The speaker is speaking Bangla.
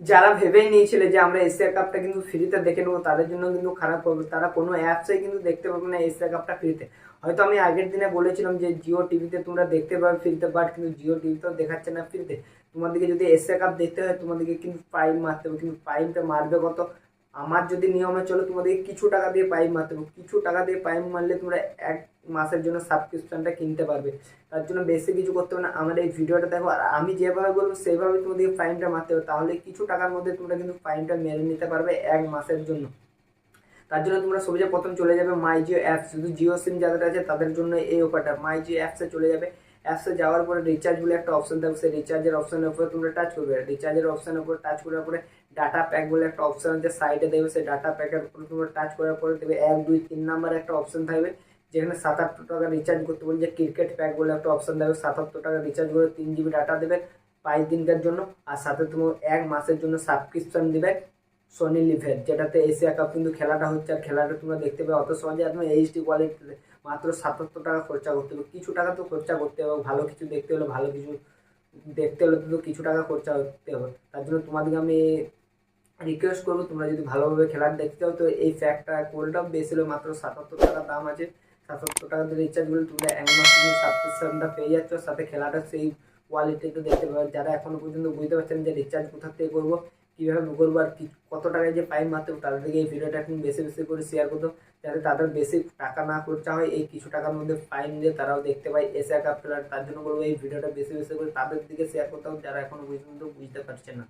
যারা ভেবেই নিয়েছিল যে আমরা এশিয়া কাপটা কিন্তু ফ্রিতে দেখে নেব, তাদের জন্য কিন্তু খারাপ হবে। তারা কোনো অ্যাপসে কিন্তু দেখতে পাবে না এশিয়া কাপটা ফ্রিতে। হয়তো আমি আগের দিনে বলেছিলাম যে জিও টিভিতে তোমরা দেখতে পাবে ফ্রিতে বাট কিন্তু জিও টিভিতেও দেখাচ্ছে না ফ্রিতে। তোমাদেরকে যদি এশিয়া কাপ দেখতে হয়, তোমাদেরকে কিন্তু পাইপ মারতে হবে, কিন্তু পাইপটা মারবে কত? আমার যদি নিয়মে চলো, তোমাদেরকে কিছু টাকা দিয়ে পাইপ মারতে হবে। কিছু টাকা দিয়ে পাইপ মারলে তোমরা এক মাসের জন্য সাবস্ক্রিপশনটা কিনতে পারবে। তার জন্য বেশি কিছু করতে হবে না। আমার এই ভিডিওটা দেখো, আর আমি যেভাবে বলব, সেইভাবে তোমাদেরকে ফাইনটা মারতে হবে। তাহলে কিছু টাকার মধ্যে তোমরা কিন্তু ফাইনটা মেরে নিতে পারবে এক মাসের জন্য। তার জন্য তোমরা সবচেয়ে প্রথম চলে যাবে মাই জিও অ্যাপস শুধু জিও সিম যাদের আছে, তাদের জন্য এই অফারটা মাই জিও অ্যাপসে চলে যাবে। অ্যাপসে যাওয়ার পরে রিচার্জ বলে একটা অপশন থাকবে। সেই রিচার্জের অপশনের উপরে তোমরা টাচ করবে। রিচার্জের অপশনের উপর টাচ করার পরে ডাটা প্যাক বলে একটা অপশন আছে সাইডে দেবে সেই ডাটা প্যাকের উপর তোমরা টাচ করার পরে দেবে এক, দুই, তিন নাম্বার একটা অপশন থাকবে। যেখানে সাতাত্তর টাকা রিচার্জ করতে বলছে ক্রিকেট প্যাক বলে একটা অপশন দেবে সাতাত্তর টাকা রিচার্জ করে তিন জিবি ডাটা দেবে পাঁচ দিনকার জন্য, আর সাথে তোমার এক মাসের জন্য সাবস্ক্রিপশন দেবে সোনি লিভের যেটাতে এশিয়া কাপ কিন্তু খেলাটা হচ্ছে, আর খেলাটা তোমরা দেখতে পাবে। অত সহজে একদম এইচডি কোয়ালিটিতে মাত্র সাতাত্তর টাকা খরচা করতে হবে। কিছু টাকা তো খরচা করতে হবে, ভালো কিছু দেখতে হলে, ভালো কিছু দেখতে হলে তো কিছু টাকা খরচা করতে হবে। তার জন্য তোমাদেরকে আমি রিকোয়েস্ট করব, তোমরা যদি ভালোভাবে খেলার দেখতে চাও, তো এই প্যাকটা কোলটাও বেশি হলে মাত্র সাতাত্তর টাকা দাম আছে। সাতাত্তর টাকা দিয়ে রিচার্জ করলে তোমরা এক মাস তুমি সাবস্ক্রিপশনটা পেয়ে যাচ্ছ, সাথে খেলাটা সেই কোয়ালিটিতে দেখতে পাবে। যারা এখনও পর্যন্ত বুঝতে পারছেন যে রিচার্জ কোথা থেকে করব, কীভাবে করব আর কি, কত টাকায় যে পাইপ মারতে হবে তাদের থেকে এই ভিডিওটা এখন বেশি বেশি করে শেয়ার করতো যাতে তাদের বেশি টাকা না খরচা হয়। এই কিছু টাকার মধ্যে ফাইন দিয়ে তারাও দেখতে পায় এশিয়া কাপ খেলার, তার জন্য বলব এই ভিডিওটা বেশি বেশি করে তাদের দিকে শেয়ার করতে হবে, যারা এখনও পর্যন্ত বুঝতে পারছে না।